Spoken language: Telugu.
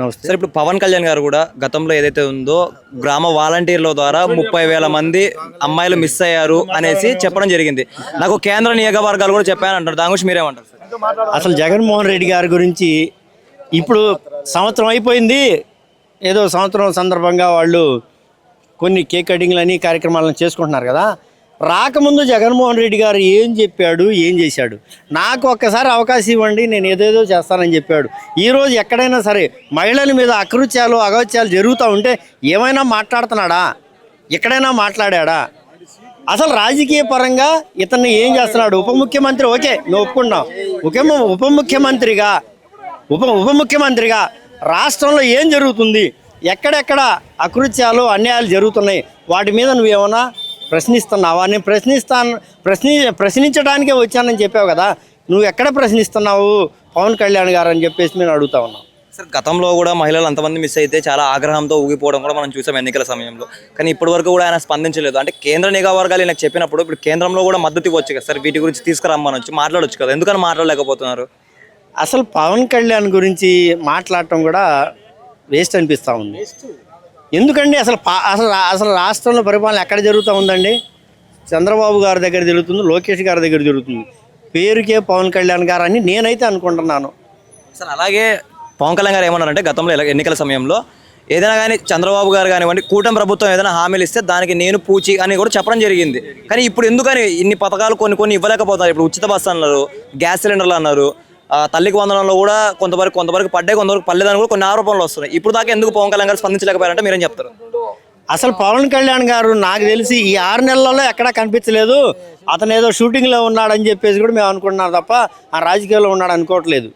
నమస్తే. సార్ ఇప్పుడు పవన్ కళ్యాణ్ గారు కూడా గతంలో ఏదైతే ఉందో గ్రామ వాలంటీర్ల ద్వారా ముప్పై వేల మంది అమ్మాయిలు మిస్ అయ్యారు అనేసి చెప్పడం జరిగింది. నాకు కేంద్ర నియోగవర్గాలు కూడా చెప్పాను అంటారు దాని గురించి మీరేమంటారు సార్? అసలు జగన్మోహన్ రెడ్డి గారి గురించి ఇప్పుడు సంవత్సరం అయిపోయింది. ఏదో సంవత్సరం సందర్భంగా వాళ్ళు కొన్ని కేక్ కటింగ్లు అని కార్యక్రమాలను చేసుకుంటున్నారు కదా. రాకముందు జగన్మోహన్ రెడ్డి గారు ఏం చెప్పాడు ఏం చేశాడు? నాకు ఒక్కసారి అవకాశం ఇవ్వండి నేను ఏదేదో చేస్తానని చెప్పాడు. ఈరోజు ఎక్కడైనా సరే మహిళల మీద అకృత్యాలు అగౌత్యాలు జరుగుతూ ఉంటే ఏమైనా మాట్లాడుతున్నాడా? ఎక్కడైనా మాట్లాడాడా? అసలు రాజకీయ పరంగా ఇతన్ని ఏం చేస్తున్నాడు? ఉప ముఖ్యమంత్రి ఓకే నువ్వు ఒప్పుకున్నావు. ఒకే ఉప ముఖ్యమంత్రిగా ఉప ఉప ముఖ్యమంత్రిగా రాష్ట్రంలో ఏం జరుగుతుంది? ఎక్కడెక్కడ అకృత్యాలు అన్యాయాలు జరుగుతున్నాయి? వాటి మీద నువ్వేమన్నా ప్రశ్నిస్తున్నావా? నేను ప్రశ్నిస్తాను ప్రశ్ని ప్రశ్నించడానికే వచ్చానని చెప్పావు కదా. నువ్వు ఎక్కడ ప్రశ్నిస్తున్నావు? పవన్ కళ్యాణ్ గారు అని చెప్పేసి నేను అడుగుతా ఉన్నాను సార్ గతంలో కూడా మహిళలు అంతమంది మిస్ అయితే చాలా ఆగ్రహంతో ఊగిపోవడం కూడా మనం చూసాం ఎన్నికల సమయంలో. కానీ ఇప్పటి వరకు కూడా ఆయన స్పందించలేదు. అంటే కేంద్ర నిఘా వర్గాలు నాకు చెప్పినప్పుడు ఇప్పుడు కేంద్రంలో కూడా మద్దతు ఇవ్వచ్చు కదా సార్ వీటి గురించి తీసుకురమ్మని వచ్చి మాట్లాడొచ్చు కదా. ఎందుకని మాట్లాడలేకపోతున్నారు? అసలు పవన్ కళ్యాణ్ గురించి మాట్లాడటం కూడా వేస్ట్ అనిపిస్తూ ఉంది. ఎందుకండి అసలు పా- అసలు అసలు రాష్ట్రంలో పరిపాలన ఎక్కడ జరుగుతూ ఉందండి? చంద్రబాబు గారి దగ్గర జరుగుతుంది లోకేష్ గారి దగ్గర జరుగుతుంది. పేరుకే పవన్ కళ్యాణ్ గారు అని నేనైతే అనుకుంటున్నాను. సార్ అలాగే పవన్ కళ్యాణ్ గారు ఏమన్నారంటే గతంలో ఎన్నికల సమయంలో ఏదైనా కానీ చంద్రబాబు గారు కానివ్వండి కూటమి ప్రభుత్వం ఏదైనా హామీలు ఇస్తే దానికి నేను పూచి అని కూడా చెప్పడం జరిగింది. కానీ ఇప్పుడు ఎందుకని ఇన్ని పథకాలు కొన్ని కొన్ని ఇవ్వలేకపోతున్నారు. ఇప్పుడు ఉచిత బస్సు అన్నారు గ్యాస్ సిలిండర్లు అన్నారు తల్లికి వందనంలో కూడా కొంతవరకు కొంతవరకు పడ్డాయి కొంతవరకు పర్లేదని కూడా కొన్ని ఆరోపణలు వస్తున్నాయి. ఇప్పుడు దాకా ఎందుకు పవన్ కళ్యాణ్ గారు స్పందించలేకపోయారంటే మీరేం చెప్తారు? అసలు పవన్ కళ్యాణ్ గారు నాకు తెలిసి ఈ ఆరు నెలల్లో ఎక్కడా కనిపించలేదు. అతను ఏదో షూటింగ్లో ఉన్నాడని చెప్పేసి కూడా మేము అనుకుంటున్నాం తప్ప ఆ రాజకీయాల్లో ఉన్నాడు అనుకోవట్లేదు.